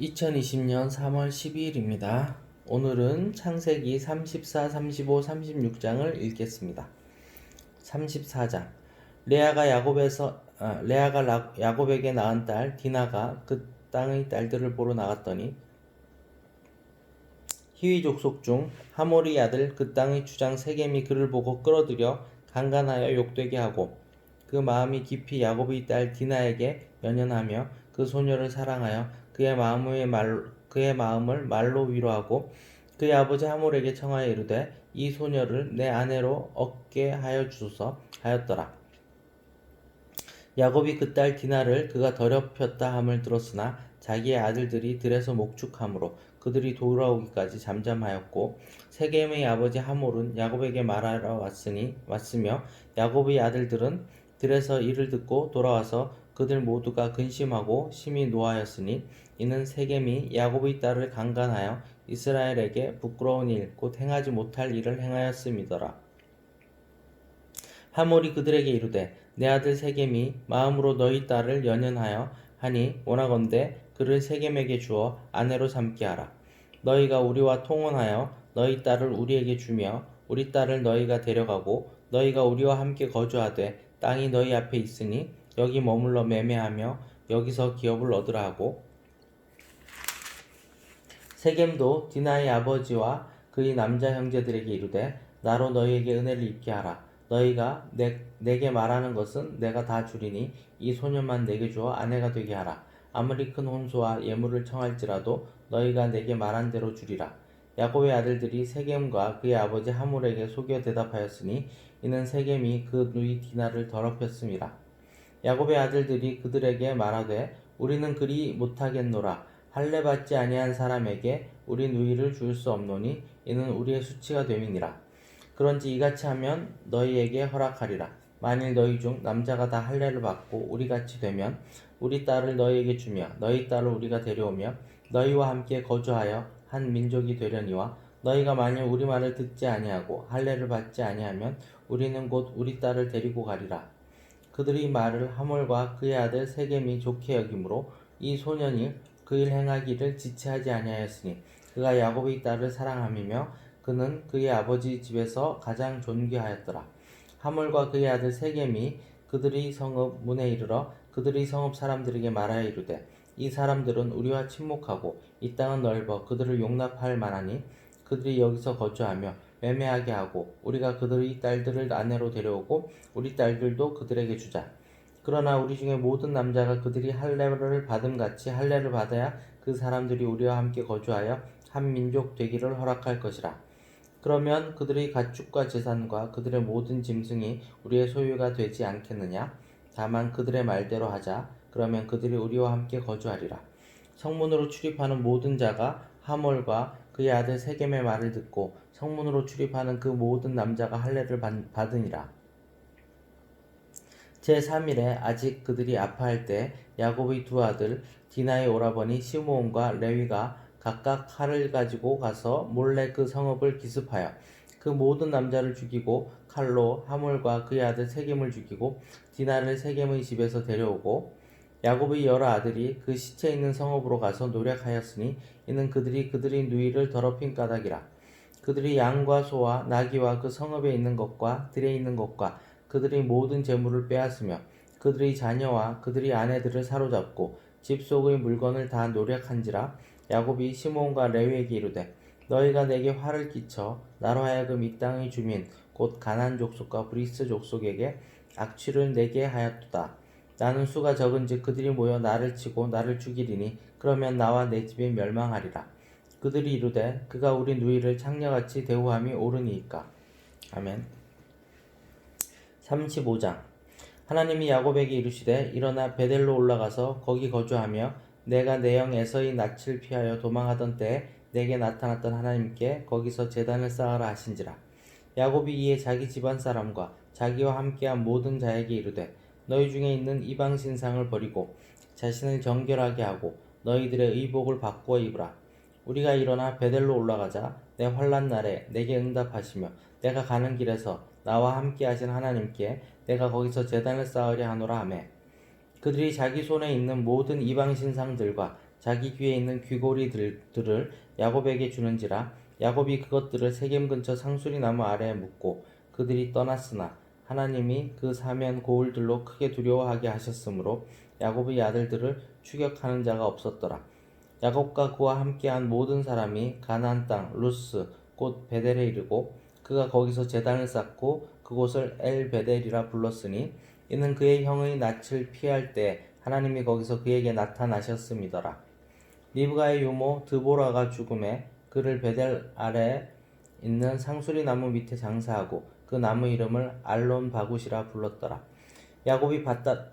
2020년 3월 12일입니다. 오늘은 창세기 34, 35, 36장을 읽겠습니다. 34장. 레아가 야곱에서 아, 레아가 라- 야곱에게 낳은 딸 디나가 그 땅의 딸들을 보러 나갔더니 히위 족속 중 하모리 아들 그 땅의 주장 세겜이 그를 보고 끌어들여 강간하여 욕되게 하고 그 마음이 깊이 야곱의 딸 디나에게 연연하며 그 소녀를 사랑하여 그의 마음의 말 그의 마음을 말로 위로하고 그의 아버지 하몰에게 청하여 이르되 이 소녀를 내 아내로 얻게 하여 주소서 하였더라. 야곱이 그 딸 디나를 그가 더럽혔다 함을 들었으나 자기의 아들들이 들에서 목축함으로 그들이 돌아오기까지 잠잠하였고 세겜의 아버지 하몰은 야곱에게 말하러 왔으니 왔으며 야곱의 아들들은 들에서 이를 듣고 돌아와서 그들 모두가 근심하고 심히 노하였으니 이는 세겜이 야곱의 딸을 강간하여 이스라엘에게 부끄러운 일 곧 행하지 못할 일을 행하였음이더라. 하몰이 그들에게 이르되 내 아들 세겜이 마음으로 너희 딸을 연연하여 하니 원하건대 그를 세겜에게 주어 아내로 삼게 하라. 너희가 우리와 통혼하여 너희 딸을 우리에게 주며 우리 딸을 너희가 데려가고 너희가 우리와 함께 거주하되 땅이 너희 앞에 있으니 여기 머물러 매매하며 여기서 기업을 얻으라 하고 세겜도 디나의 아버지와 그의 남자 형제들에게 이르되 나로 너희에게 은혜를 입게 하라. 너희가 내, 내게 말하는 것은 내가 다 주리니 이 소년만 내게 주어 아내가 되게 하라. 아무리 큰 혼수와 예물을 청할지라도 너희가 내게 말한 대로 주리라. 야곱의 아들들이 세겜과 그의 아버지 하물에게 속여 대답하였으니 이는 세겜이 그 누이 디나를 더럽혔음이라. 야곱의 아들들이 그들에게 말하되 우리는 그리 못하겠노라. 할례 받지 아니한 사람에게 우리 누이를 줄 수 없노니 이는 우리의 수치가 됨이니라. 그런지 이같이 하면 너희에게 허락하리라. 만일 너희 중 남자가 다 할례를 받고 우리 같이 되면 우리 딸을 너희에게 주며 너희 딸을 우리가 데려오며 너희와 함께 거주하여 한 민족이 되려니와 너희가 만일 우리 말을 듣지 아니하고 할례를 받지 아니하면 우리는 곧 우리 딸을 데리고 가리라. 그들이 말을 하몰과 그의 아들 세겜이 좋게 여기므로 이 소년이 그 일 행하기를 지체하지 아니하였으니 그가 야곱의 딸을 사랑함이며 그는 그의 아버지 집에서 가장 존귀하였더라. 하몰과 그의 아들 세겜이 그들의 성읍 문에 이르러 그들의 성읍 사람들에게 말하여 이르되 이 사람들은 우리와 친목하고 이 땅은 넓어 그들을 용납할 만하니 그들이 여기서 거주하며 매매하게 하고 우리가 그들의 딸들을 아내로 데려오고 우리 딸들도 그들에게 주자. 그러나 우리 중에 모든 남자가 그들이 할례를 받음 같이 할례를 받아야 그 사람들이 우리와 함께 거주하여 한 민족 되기를 허락할 것이라. 그러면 그들의 가축과 재산과 그들의 모든 짐승이 우리의 소유가 되지 않겠느냐? 다만 그들의 말대로 하자. 그러면 그들이 우리와 함께 거주하리라. 성문으로 출입하는 모든 자가 하몰과 그의 아들 세겜의 말을 듣고 성문으로 출입하는 그 모든 남자가 할례를 받- 받으니라. 제3일에 아직 그들이 아파할 때 야곱의 두 아들 디나의 오라버니 시므온과 레위가 각각 칼을 가지고 가서 몰래 그 성읍을 기습하여 그 모든 남자를 죽이고 칼로 하몰과 그의 아들 세겜을 죽이고 디나를 세겜의 집에서 데려오고 야곱의 여러 아들이 그 시체 있는 성읍으로 가서 노력하였으니 이는 그들이 그들의 누이를 더럽힌 까닭이라. 그들이 양과 소와 나귀와 그 성읍에 있는 것과 들에 있는 것과 그들의 모든 재물을 빼앗으며 그들의 자녀와 그들의 아내들을 사로잡고 집 속의 물건을 다 노력한지라 야곱이 시몬과 레위에게 이르되 너희가 내게 화를 끼쳐 나로 하여금 이 땅의 주민 곧 가난 족속과 브리스 족속에게 악취를 내게 하였도다 나는 수가 적은즉 그들이 모여 나를 치고 나를 죽이리니 그러면 나와 내 집이 멸망하리라. 그들이 이르되 그가 우리 누이를 창녀같이 대우함이 옳으니이까. 아멘. 35장. 하나님이 야곱에게 이르시되 일어나 베델로 올라가서 거기 거주하며 내가 내 영 에서의 낯을 피하여 도망하던 때에 내게 나타났던 하나님께 거기서 제단을 쌓아라 하신지라. 야곱이 이에 자기 집안 사람과 자기와 함께한 모든 자에게 이르되 너희 중에 있는 이방 신상을 버리고 자신을 정결하게 하고 너희들의 의복을 바꾸어 입으라. 우리가 일어나 베델로 올라가자. 내 환란 날에 내게 응답하시며 내가 가는 길에서 나와 함께 하신 하나님께 내가 거기서 제단을 쌓으려 하노라 하매. 그들이 자기 손에 있는 모든 이방 신상들과 자기 귀에 있는 귀고리들을 야곱에게 주는지라. 야곱이 그것들을 세겜 근처 상수리 나무 아래에 묻고 그들이 떠났으나 하나님이 그 사면 고울들로 크게 두려워하게 하셨으므로 야곱의 아들들을 추격하는 자가 없었더라. 야곱과 그와 함께한 모든 사람이 가나안 땅 루스 곧 베델에 이르고 그가 거기서 제단을 쌓고 그곳을 엘 베델이라 불렀으니 이는 그의 형의 낯을 피할 때 하나님이 거기서 그에게 나타나셨음이더라. 리브가의 유모 드보라가 죽음에 그를 베델 아래에 있는 상수리 나무 밑에 장사하고 그 나무 이름을 알론 바굿이라 불렀더라. 야곱이 받다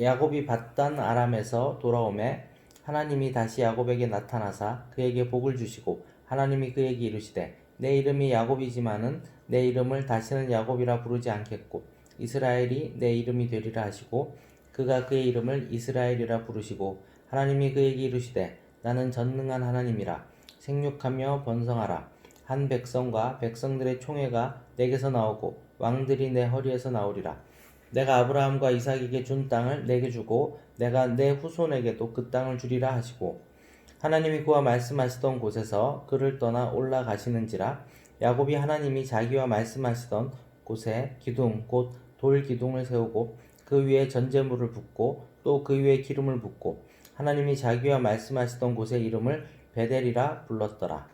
야곱이 받단 아람에서 돌아오매 하나님이 다시 야곱에게 나타나사 그에게 복을 주시고 하나님이 그에게 이르시되 내 이름이 야곱이지만은 내 이름을 다시는 야곱이라 부르지 않겠고 이스라엘이 내 이름이 되리라 하시고 그가 그의 이름을 이스라엘이라 부르시고 하나님이 그에게 이르시되 나는 전능한 하나님이라 생육하며 번성하라 한 백성과 백성들의 총회가 내게서 나오고 왕들이 내 허리에서 나오리라 내가 아브라함과 이삭에게 준 땅을 내게 주고 내가 내 후손에게도 그 땅을 주리라 하시고 하나님이 그와 말씀하시던 곳에서 그를 떠나 올라가시는지라 야곱이 하나님이 자기와 말씀하시던 곳에 기둥 곧 돌 기둥을 세우고 그 위에 전제물을 붓고 또 그 위에 기름을 붓고 하나님이 자기와 말씀하시던 곳의 이름을 베델이라 불렀더라.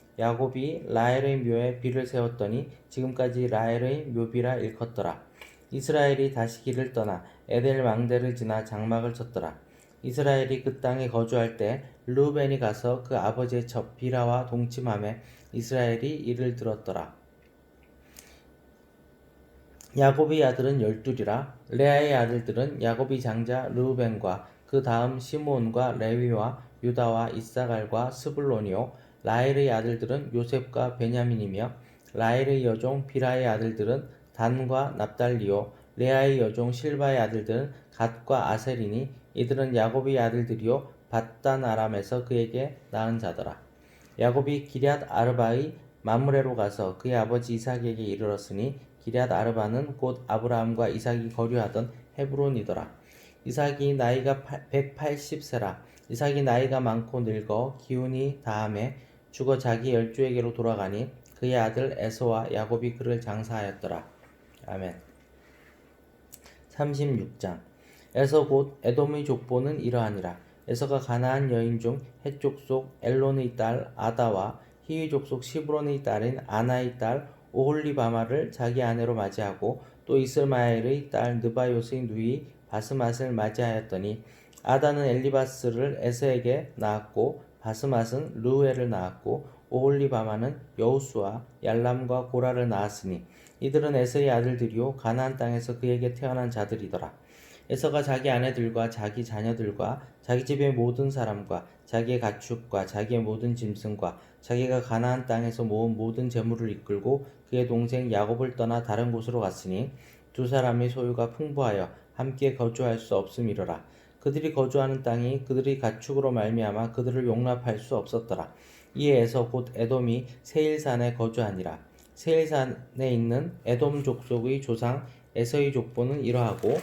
야곱이 라헬의 묘에 비를 세웠더니 지금까지 라헬의 묘비라 일컫더라. 이스라엘이 다시 길을 떠나 에델 망대를 지나 장막을 쳤더라. 이스라엘이 그 땅에 거주할 때 루벤이 가서 그 아버지의 첩 비라와 동침함에 이스라엘이 이를 들었더라. 야곱의 아들은 열둘이라 레아의 아들들은 야곱이 장자 르우벤과 그 다음 시몬과 레위와 유다와 이사갈과 스불론이요 라헬의 아들들은 요셉과 베냐민이며 라헬의 여종 비라의 아들들은 단과 납달리요 레아의 여종 실바의 아들들은 갓과 아셀이니 이들은 야곱의 아들들이요 바단 아람에서 그에게 낳은 자더라. 야곱이 기럇 아르바의 마므레로 가서 그의 아버지 이삭에게 이르렀으니 기럇 아르바는 곧 아브라함과 이삭이 거류하던 헤브론이더라. 이삭이 나이가 180세라. 이삭이 나이가 많고 늙어 기운이 다함에 죽어 자기 열주에게로 돌아가니 그의 아들 에서와 야곱이 그를 장사하였더라. 아멘. 36장 에서 곧 에돔의 족보는 이러하니라. 에서가 가나안 여인 중 해족 속 엘론의 딸 아다와 히위 족 속 시브론의 딸인 아나의 딸 오홀리바마를 자기 아내로 맞이하고 또 이스마엘의 딸 느바요스의 누이 바스맛을 맞이하였더니 아다는 엘리바스를 에서에게 낳았고 바스맛은 루엘을 낳았고 오홀리바마는 여우수와 얄람과 고라를 낳았으니 이들은 에서의 아들들이요 가나안 땅에서 그에게 태어난 자들이더라. 에서가 자기 아내들과 자기 자녀들과 자기 집의 모든 사람과 자기의 가축과 자기의 모든 짐승과 자기가 가나안 땅에서 모은 모든 재물을 이끌고 그의 동생 야곱을 떠나 다른 곳으로 갔으니 두 사람의 소유가 풍부하여 함께 거주할 수 없음이로라. 그들이 거주하는 땅이 그들의 가축으로 말미암아 그들을 용납할 수 없었더라. 이에 에서 곧 에돔이 세일산에 거주하니라. 세일산에 있는 에돔 족속의 조상 에서의 족보는 이러하고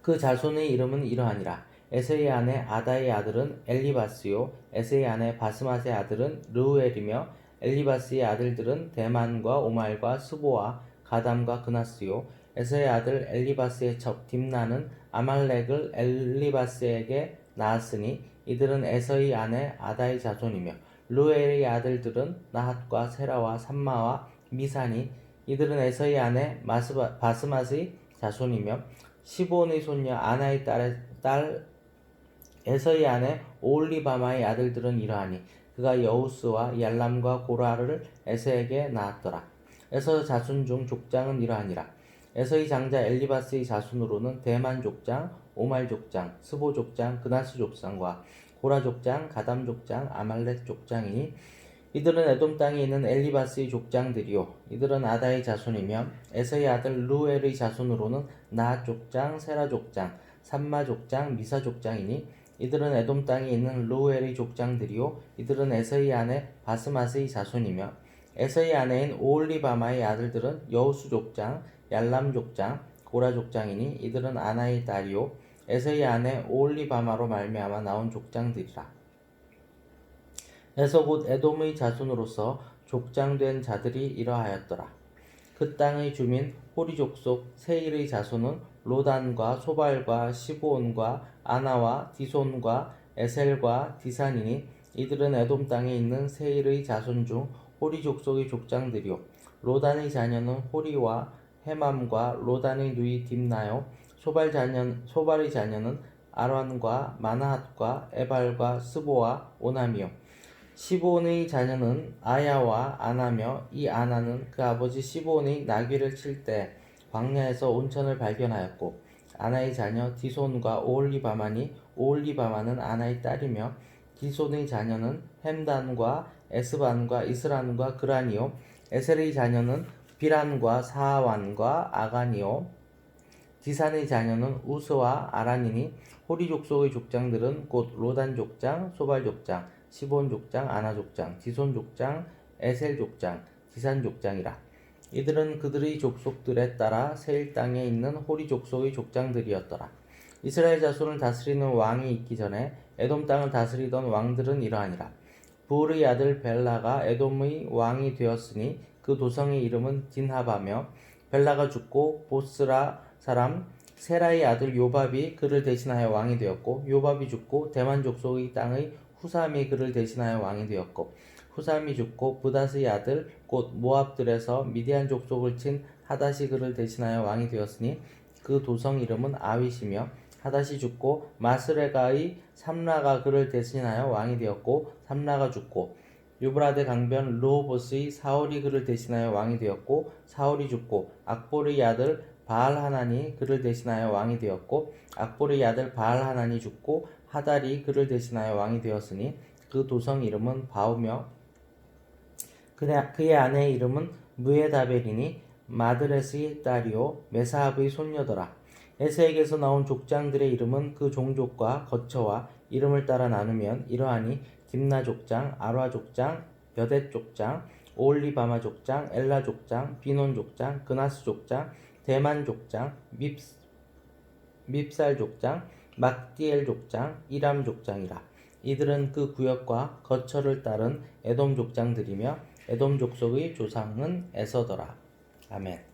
그 자손의 이름은 이러하니라. 에서의 아내 아다의 아들은 엘리바스요. 에서의 아내 바스맛의 아들은 르우엘이며 엘리바스의 아들들은 대만과 오말과 스보와 가담과 그나스요. 에서의 아들 엘리바스의 첩 딥나는 아말렉을 엘리바스에게 낳았으니 이들은 에서의 아내 아다의 자손이며 루엘의 아들들은 나핫과 세라와 삼마와 미산이 이들은 에서의 아내 마스바, 바스맛의 자손이며 시본의 손녀 아나의 딸, 딸 에서의 아내 올리바마의 아들들은 이러하니 그가 여우스와 얄람과 고라를 에서에게 낳았더라. 에서 자손 중 족장은 이러하니라. 에서의 장자 엘리바스의 자손으로는 대만 족장, 오말 족장, 스보 족장, 그나스 족장과 고라 족장, 가담 족장, 아말렉 족장이니 이들은 에돔 땅에 있는 엘리바스의 족장들이요. 이들은 아다의 자손이며 에서의 아들 루엘의 자손으로는 나핫 족장, 세라 족장, 삼마 족장, 미사 족장이니 이들은 에돔 땅에 있는 루엘의 족장들이요. 이들은 에서의 아내 바스마스의 자손이며 에서의 아내인 오올리바마의 아들들은 여우수 족장, 얄람 족장, 고라 족장이니 이들은 아나의 딸이요 에서의 아내 오올리바마로 말미암아 나온 족장들이라. 에서 곧 에돔의 자손으로서 족장된 자들이 이러하였더라. 그 땅의 주민 호리 족속 세일의 자손은 로단과 소발과 시브온과 아나와 디손과 에셀과 디산이니 이들은 에돔 땅에 있는 세일의 자손 중 호리 족속의 족장들이요. 로단의 자녀는 호리와 헤맘과 로단의 누이 딥나요. 소발 자녀 소발의 자녀는 아란과 마나핫과 에발과 스보와 오남이요. 시보온의 자녀는 아야와 아나며 이 아나는 그 아버지 시보온의 나귀를 칠 때 광야에서 온천을 발견하였고 아나의 자녀 디손과 오올리바마니 오올리바마는 아나의 딸이며 디손의 자녀는 햄단과 에스반과 이스란과 그라니요 에셀의 자녀는 비란과 사완과 아가니요 디산의 자녀는 우스와 아란이니 호리 족속의 족장들은 곧 로단 족장, 소발 족장, 시본 족장, 아나 족장, 디손 족장, 에셀 족장, 디산 족장이라. 이들은 그들의 족속들에 따라 세일 땅에 있는 호리 족속의 족장들이었더라. 이스라엘 자손을 다스리는 왕이 있기 전에 에돔 땅을 다스리던 왕들은 이러하니라. 부울의 아들 벨라가 에돔의 왕이 되었으니 그 도성의 이름은 딘하바며 벨라가 죽고 보스라 사람 세라의 아들 요밥이 그를 대신하여 왕이 되었고 요밥이 죽고 대만 족속의 땅의 후삼이 그를 대신하여 왕이 되었고 후삼이 죽고 부다스의 아들 곧 모압들에서 미디안 족속을 친 하다시 그를 대신하여 왕이 되었으니 그 도성 이름은 아윗이며 하다시 죽고 마스레가의 삼라가 그를 대신하여 왕이 되었고 삼라가 죽고 유브라데 강변 르호보스의 사울이 그를 대신하여 왕이 되었고 사울이 죽고 악보르의 아들 바알 하나니 그를 대신하여 왕이 되었고 악보르의 아들 바알 하나니 죽고 하달이 그를 대신하여 왕이 되었으니 그 도성 이름은 그의 그의 아내의 이름은 무에다벨이니 마드레스의 딸이요 메사합의 손녀더라. 에세에게서 나온 족장들의 이름은 그 종족과 거처와 이름을 따라 나누면 이러하니 딥나 족장, 아라 족장, 여댓 족장, 오올리바마 족장, 엘라 족장, 비논 족장, 그나스 족장, 대만 족장, 밉, 밉살 족장, 막디엘 족장, 이람 족장이라. 이들은 그 구역과 거처를 따른 에돔 족장들이며 에돔 족속의 조상은 에서더라. 아멘.